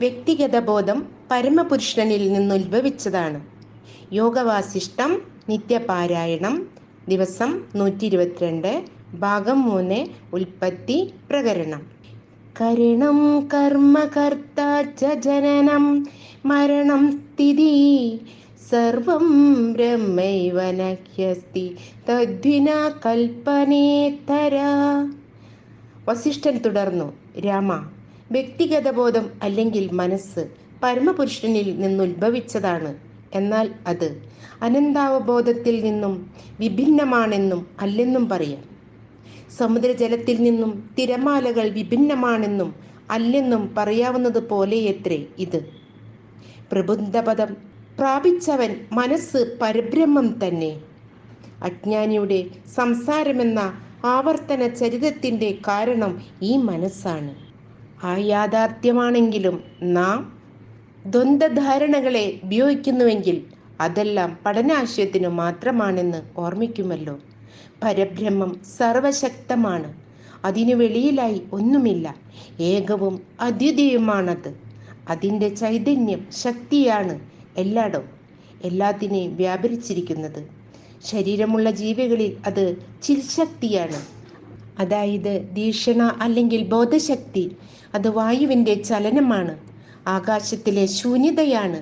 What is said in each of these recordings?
വ്യക്തിഗത ബോധം പരമപുരുഷനിൽ നിന്ന് നിന്നുത്ഭവിച്ചതാണ് യോഗവാസിഷ്ടം നിത്യപാരായണം ദിവസം നൂറ്റി ഇരുപത്തിരണ്ട് ഭാഗം മൂന്ന് ഉൽപ്പത്തി പ്രകരണം. കരണം കർമ്മകർത്ത ജനനം മരണം സ്ഥിതി സർവം ബ്രഹ്മൈവ നഹ്യസ്തി തദ്വിന കൽപ്പനേതര വസിഷ്ഠൻ തുടർന്നു രാമ വ്യക്തിഗത ബോധം അല്ലെങ്കിൽ മനസ്സ് പരമപുരുഷനിൽ നിന്നുത്ഭവിച്ചതാണ്. എന്നാൽ അത് അനന്താവബോധത്തിൽ നിന്നും വിഭിന്നമാണെന്നും അല്ലെന്നും പറയാം. സമുദ്രജലത്തിൽ നിന്നും തിരമാലകൾ വിഭിന്നമാണെന്നും അല്ലെന്നും പറയാവുന്നത് പോലെയത്രേ ഇത്. പ്രബുദ്ധപദം പ്രാപിച്ചവൻ മനസ്സ് പരബ്രഹ്മം തന്നെ. അജ്ഞാനിയുടെ സംസാരമെന്ന ആവർത്തന ചരിതത്തിന്റെ കാരണം ഈ മനസ്സാണ്. ആ യാഥാർത്ഥ്യമാണെങ്കിലും നാം ദ്വന്ദ്ധാരണകളെ ഉപയോഗിക്കുന്നുവെങ്കിൽ അതെല്ലാം പഠനാശയത്തിനു മാത്രമാണെന്ന് ഓർമ്മിക്കുമല്ലോ. പരബ്രഹ്മം സർവശക്തമാണ്. അതിനു വെളിയിലായി ഒന്നുമില്ല. ഏകവും അദ്വിതീയമാണത് അതിന്റെ ചൈതന്യം ശക്തിയാണ് എല്ലായിടവും എല്ലാത്തിനെയും വ്യാപരിച്ചിരിക്കുന്നത്. ശരീരമുള്ള ജീവികളിൽ അത് ചിൽശക്തിയാണ്. അതായത് ദീക്ഷണ അല്ലെങ്കിൽ ബോധശക്തി അത് വായുവിന്റെ ചലനമാണ്. ആകാശത്തിലെ ശൂന്യതയാണ്.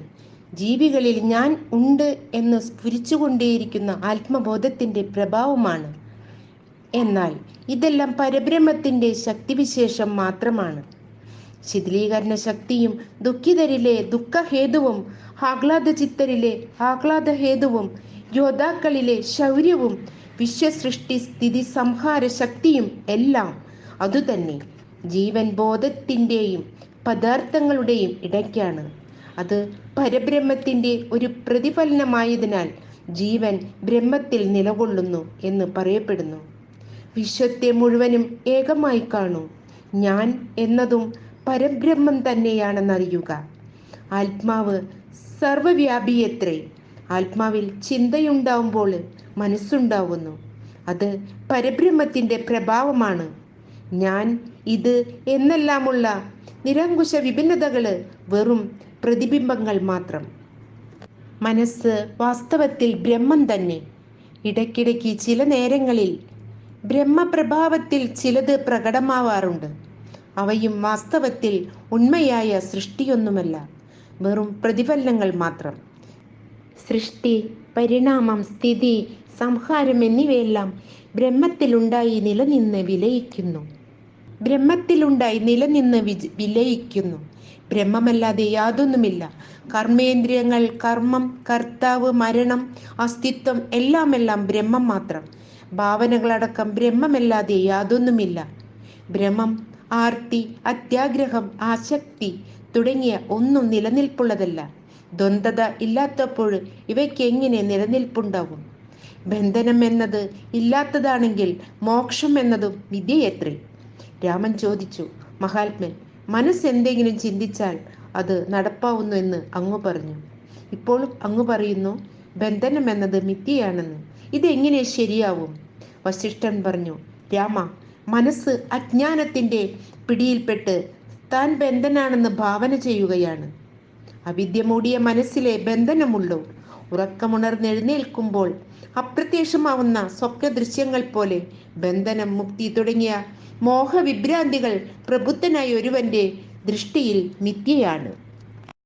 ജീവികളിൽ ഞാൻ ഉണ്ട് എന്ന് സ്ഫുരിച്ചുകൊണ്ടേയിരിക്കുന്ന ആത്മബോധത്തിന്റെ പ്രഭാവമാണ്. എന്നാൽ ഇതെല്ലാം പരബ്രഹ്മത്തിന്റെ ശക്തിവിശേഷം മാത്രമാണ്. ശിഥിലീകരണ ശക്തിയും ദുഃഖിതരിലെ ദുഃഖഹേതുവും ആഹ്ലാദ ചിത്തരിലെ ആഹ്ലാദ ഹേതുവും യോദ്ധാക്കളിലെ ശൗര്യവും വിശ്വസൃഷ്ടി സ്ഥിതി സംഹാര ശക്തിയും എല്ലാം അതുതന്നെ ജീവൻ ബോധത്തിന്റെയും പദാർത്ഥങ്ങളുടെയും ഇടയ്ക്കാണ്. അത് പരബ്രഹ്മത്തിന്റെ ഒരു പ്രതിഫലനമായതിനാൽ ജീവൻ ബ്രഹ്മത്തിൽ നിലകൊള്ളുന്നു എന്ന് പറയപ്പെടുന്നു. വിശ്വത്തെ മുഴുവനും ഏകമായി കാണൂ. ഞാൻ എന്നതും പരബ്രഹ്മം തന്നെയാണെന്നറിയുക. ആത്മാവ് സർവവ്യാപിയത്രേ. ആത്മാവിൽ ചിന്തയുണ്ടാവുമ്പോൾ മനസ്സുണ്ടാവുന്നു. അത് പരബ്രഹ്മത്തിന്റെ പ്രഭാവമാണ്. ഞാൻ ഇത് എന്നെല്ലാമുള്ള നിരങ്കുശ വിഭിന്നതകൾ വെറും പ്രതിബിംബങ്ങൾ മാത്രം. മനസ്സ് വാസ്തവത്തിൽ ബ്രഹ്മം തന്നെ. ഇടയ്ക്കിടയ്ക്ക് ചില നേരങ്ങളിൽ ബ്രഹ്മപ്രഭാവത്തിൽ ചിലത് പ്രകടമാവാറുണ്ട്. അവയും വാസ്തവത്തിൽ ഉണ്മയായ സൃഷ്ടിയൊന്നുമല്ല വെറും പ്രതിഫലനങ്ങൾ മാത്രം. സൃഷ്ടി പരിണാമം സ്ഥിതി സംഹാരം എന്നിവയെല്ലാം ബ്രഹ്മത്തിലുണ്ടായി നിലനിന്ന് വിലയിക്കുന്നു. ബ്രഹ്മത്തിലുണ്ടായി നിലനിന്ന് വിലയിക്കുന്നു. ബ്രഹ്മമല്ലാതെ യാതൊന്നുമില്ല. കർമ്മേന്ദ്രിയങ്ങൾ കർമ്മം കർത്താവ് മരണം അസ്തിത്വം എല്ലാമെല്ലാം ബ്രഹ്മം മാത്രം. ഭാവനകളടക്കം ബ്രഹ്മമല്ലാതെ യാതൊന്നുമില്ല. ബ്രഹ്മം ആർത്തി അത്യാഗ്രഹം ആശക്തി തുടങ്ങിയ ഒന്നും നിലനിൽപ്പുള്ളതല്ല. ദ്വന്ദ്ത ഇല്ലാത്തപ്പോൾ ഇവയ്ക്ക് എങ്ങനെ നിലനിൽപ്പുണ്ടാവും? ബന്ധനം എന്നത് ഇല്ലാത്തതാണെങ്കിൽ മോക്ഷം എന്നതും വിദ്യയത്രേ. രാമൻ ചോദിച്ചു മഹാത്മൻ മനസ്സെന്തെങ്കിലും ചിന്തിച്ചാൽ അത് നടപ്പാവുന്നു എന്ന് അങ്ങ് പറഞ്ഞു. ഇപ്പോഴും അങ്ങ് പറയുന്നു ബന്ധനം എന്നത് മിഥ്യയാണെന്ന്. ഇതെങ്ങനെ ശരിയാവും? വസിഷ്ഠൻ പറഞ്ഞു രാമ മനസ്സ് അജ്ഞാനത്തിന്റെ പിടിയിൽപ്പെട്ട് താൻ ബന്ധനാണെന്ന് ഭാവന ചെയ്യുകയാണ്. അവിദ്യ മൂടിയ മനസ്സിലെ ബന്ധനമുള്ളൂ. ഉറക്കമുണർന്നെഴുന്നേൽക്കുമ്പോൾ അപ്രത്യക്ഷമാവുന്ന സ്വപ്ന ദൃശ്യങ്ങൾ പോലെ ബന്ധനം മുക്തി തുടങ്ങിയ മോഹവിഭ്രാന്തികൾ പ്രബുദ്ധനായ ഒരുവന്റെ ദൃഷ്ടിയിൽ മിഥ്യയാണ്